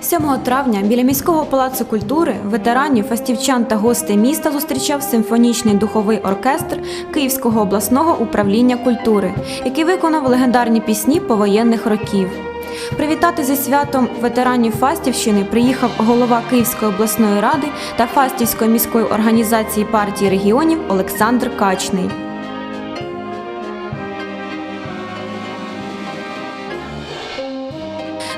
7 травня біля міського палацу культури ветеранів, фастівчан та гостей міста зустрічав симфонічний духовий оркестр Київського обласного управління культури, який виконав легендарні пісні повоєнних років. Привітати зі святом ветеранів Фастівщини приїхав голова Київської обласної ради та Фастівської міської організації партії регіонів Олександр Качний.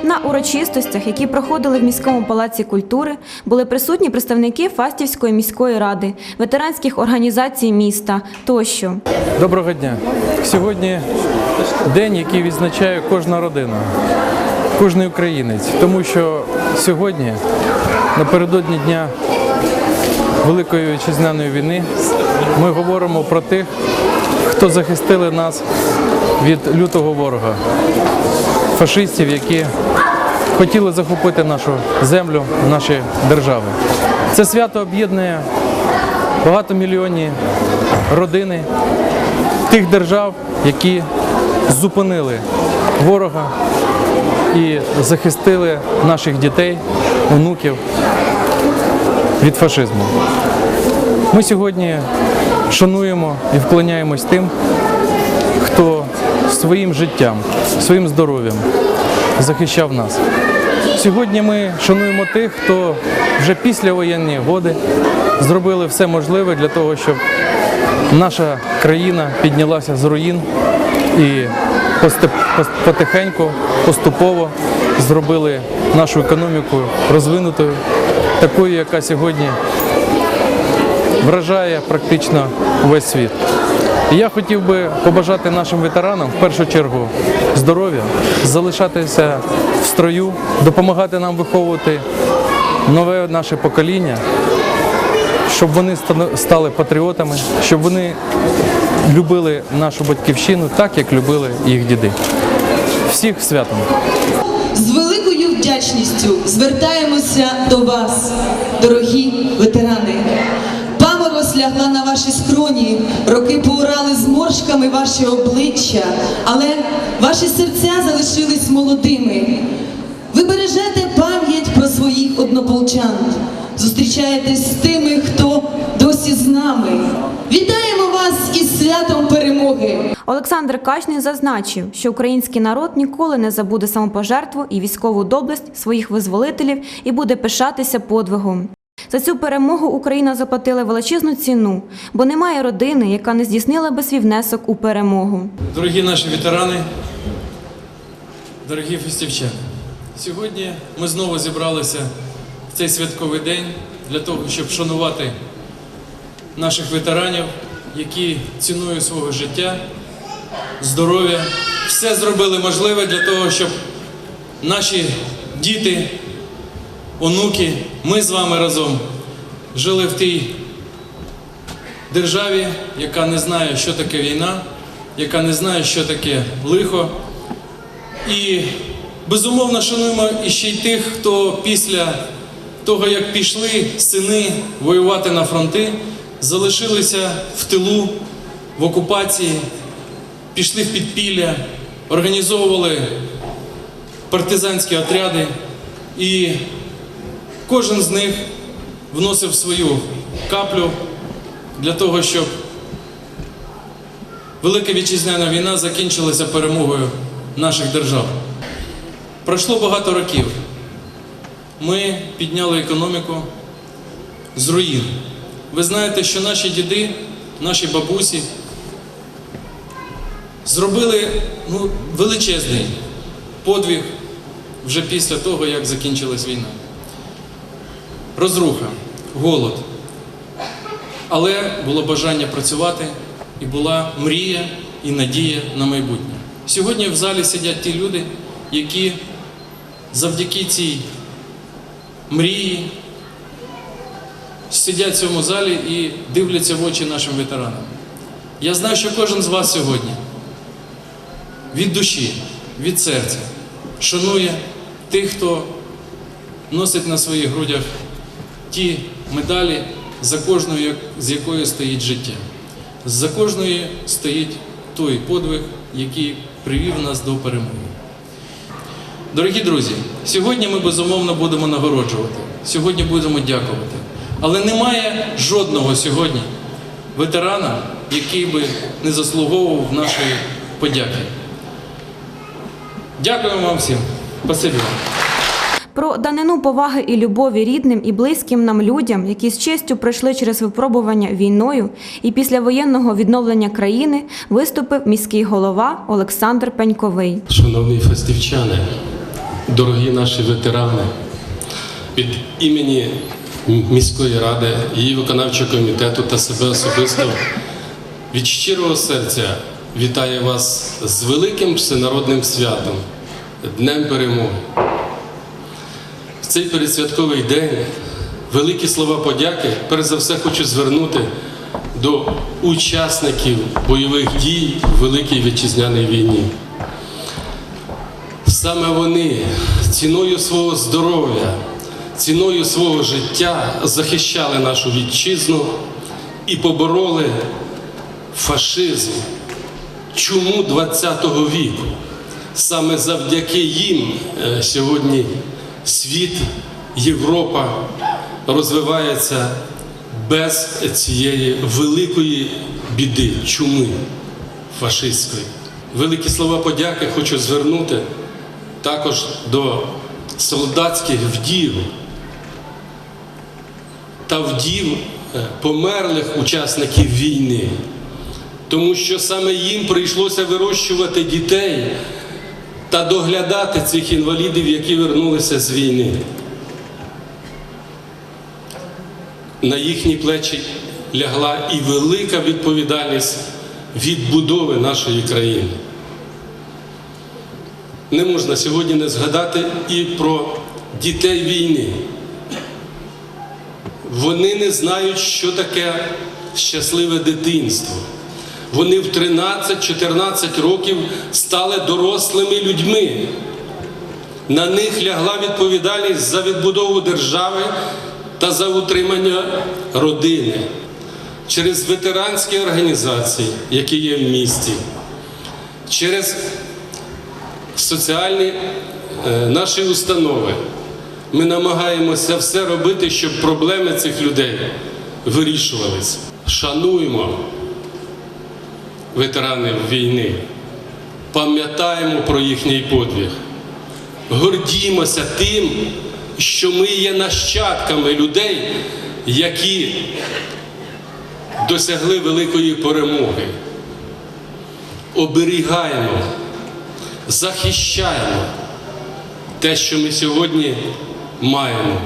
На урочистостях, які проходили в міському палаці культури, були присутні представники Фастівської міської ради, ветеранських організацій міста тощо. Доброго дня. Сьогодні день, який відзначає кожна родина, кожен українець, тому що сьогодні, напередодні дня Великої вітчизняної війни, ми говоримо про тих, хто захистили нас від лютого ворога, фашистів, які хотіли захопити нашу землю, наші держави. Це свято об'єднує багатомільйонні родини тих держав, які зупинили ворога і захистили наших дітей, онуків від фашизму. Ми сьогодні шануємо і вклоняємось тим, хто своїм життям, своїм здоров'ям захищав нас. Сьогодні ми шануємо тих, хто вже після воєнні годи зробили все можливе для того, щоб наша країна піднялася з руїн і потихеньку, поступово зробили нашу економіку розвинутою, такою, яка сьогодні вражає практично весь світ. Я хотів би побажати нашим ветеранам в першу чергу здоров'я, залишатися в строю, допомагати нам виховувати нове наше покоління, щоб вони стали патріотами, щоб вони любили нашу батьківщину так, як любили їх діди. Всіх святом! З великою вдячністю звертаємося до вас, дорогі ветерани. Ваші скроні, роки поурали зморшками ваші обличчя, але ваші серця залишились молодими. Ви бережете пам'ять про своїх однополчан, зустрічаєтесь з тими, хто досі з нами. Вітаємо вас із святом перемоги! Олександр Качний зазначив, що український народ ніколи не забуде самопожертву і військову доблесть своїх визволителів і буде пишатися подвигом. За цю перемогу Україна заплатила величезну ціну, бо немає родини, яка не здійснила би свій внесок у перемогу. Дорогі наші ветерани, дорогі фестивчани, сьогодні ми знову зібралися в цей святковий день для того, щоб вшанувати наших ветеранів, які ціною свого життя, здоров'я, все зробили можливе для того, щоб наші діти, онуки, ми з вами разом жили в тій державі, яка не знає, що таке війна, яка не знає, що таке лихо. І безумовно шануємо іще й тих, хто після того, як пішли сини воювати на фронти, залишилися в тилу, в окупації, пішли в підпілля, організовували партизанські отряди, і кожен з них вносив свою каплю для того, щоб Велика вітчизняна війна закінчилася перемогою наших держав. Пройшло багато років. Ми підняли економіку з руїн. Ви знаєте, що наші діди, наші бабусі зробили ну, величезний подвиг вже після того, як закінчилась війна. Розруха, голод. Але було бажання працювати і була мрія і надія на майбутнє. Сьогодні в залі сидять ті люди, які завдяки цій мрії сидять в цьому залі і дивляться в очі нашим ветеранам. Я знаю, що кожен з вас сьогодні від душі, від серця шанує тих, хто носить на своїх грудях ті медалі, за кожною з якою стоїть життя. За кожною стоїть той подвиг, який привів нас до перемоги. Дорогі друзі, сьогодні ми безумовно будемо нагороджувати, сьогодні будемо дякувати. Але немає жодного сьогодні ветерана, який би не заслуговував нашої подяки. Дякуємо вам всім. Спасибі. Про данину поваги і любові рідним і близьким нам людям, які з честю пройшли через випробування війною і після воєнного відновлення країни, виступив міський голова Олександр Пеньковий. Шановні фестивчани, дорогі наші ветерани, від імені міської ради, її виконавчого комітету та себе особисто від щирого серця вітаю вас з великим всенародним святом, Днем Перемоги. Цей передсвятковий день великі слова подяки, перш за все, хочу звернути до учасників бойових дій в Великій Вітчизняній війні. Саме вони ціною свого здоров'я, ціною свого життя захищали нашу вітчизну і побороли фашизм. Чому 20-го віку? Саме завдяки їм е, сьогодні світ, Європа розвивається без цієї великої біди, чуми фашистської. Великі слова подяки хочу звернути також до солдатських вдів та вдів е, померлих учасників війни, тому що саме їм прийшлося вирощувати дітей та доглядати цих інвалідів, які вернулися з війни. На їхні плечі лягла і велика відповідальність відбудови нашої країни. Не можна сьогодні не згадати і про дітей війни. Вони не знають, що таке щасливе дитинство. Вони в 13-14 років стали дорослими людьми. На них лягла відповідальність за відбудову держави та за утримання родини через ветеранські організації, які є в місті, через соціальні е, наші установи. Ми намагаємося все робити, щоб проблеми цих людей вирішувалися. Шануємо ветеранів війни, пам'ятаємо про їхній подвиг, гордімося тим, що ми є нащадками людей, які досягли великої перемоги. Оберігаємо, захищаємо те, що ми сьогодні маємо.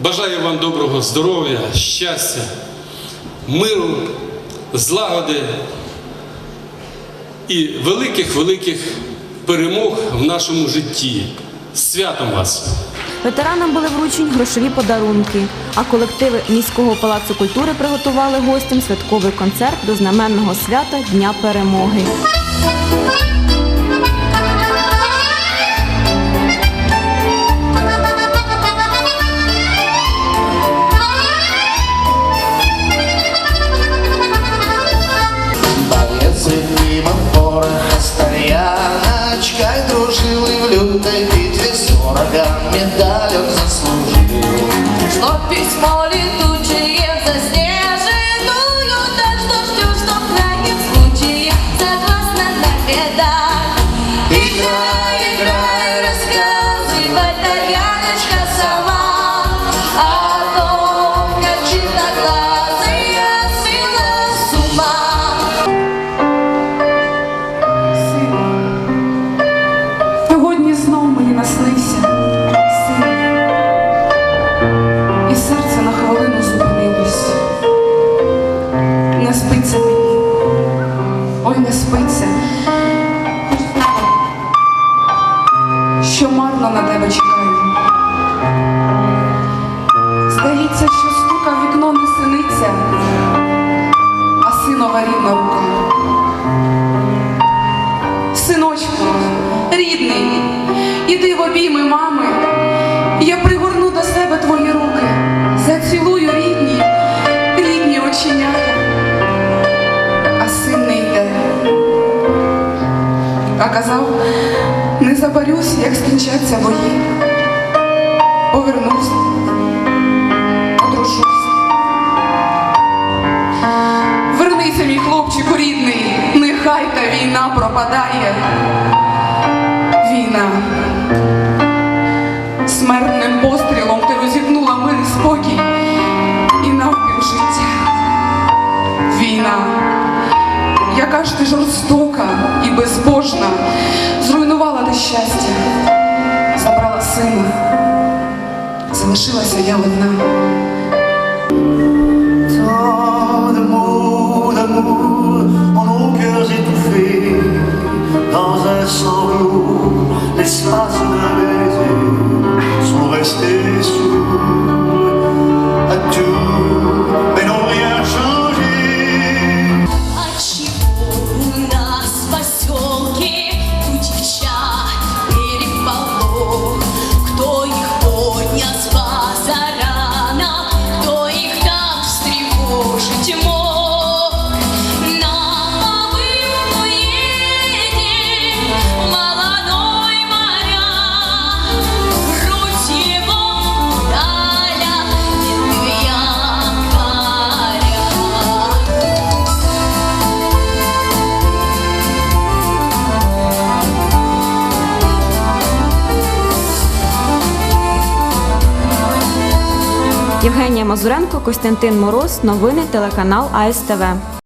Бажаю вам доброго здоров'я, щастя, миру, злагоди і великих-великих перемог в нашому житті. З Святом вас! Ветеранам були вручені грошові подарунки, а колективи міського палацу культури приготували гостям святковий концерт до знаменного свята Дня Перемоги. В битве с медалек заслужил Что письмо летучее Що на тебе чекаю. Здається, що стука в вікно не синиться, а синова рідна рука. Синочку, рідний, іди в обійми мами, я пригорну до себе твої руки, зацілую рідні, рідні оченята, а син не йде. А казав, не як скінчаться бої. Повернусь, одружусь. Вернися, мій хлопчику рідний, нехай та війна пропадає. Війна. Смертним пострілом ти розігнула мир і спокій і навпіл життя. Війна, яка ж ти жорстока і безбожна, щастя, забрала сина, залишилася я одна. Tant d'amour, d'amour en nos cœurs étouffés Dans un sanglot, l'espace d'un Євгенія Мазуренко, Костянтин Мороз. Новини телеканал АСТВ.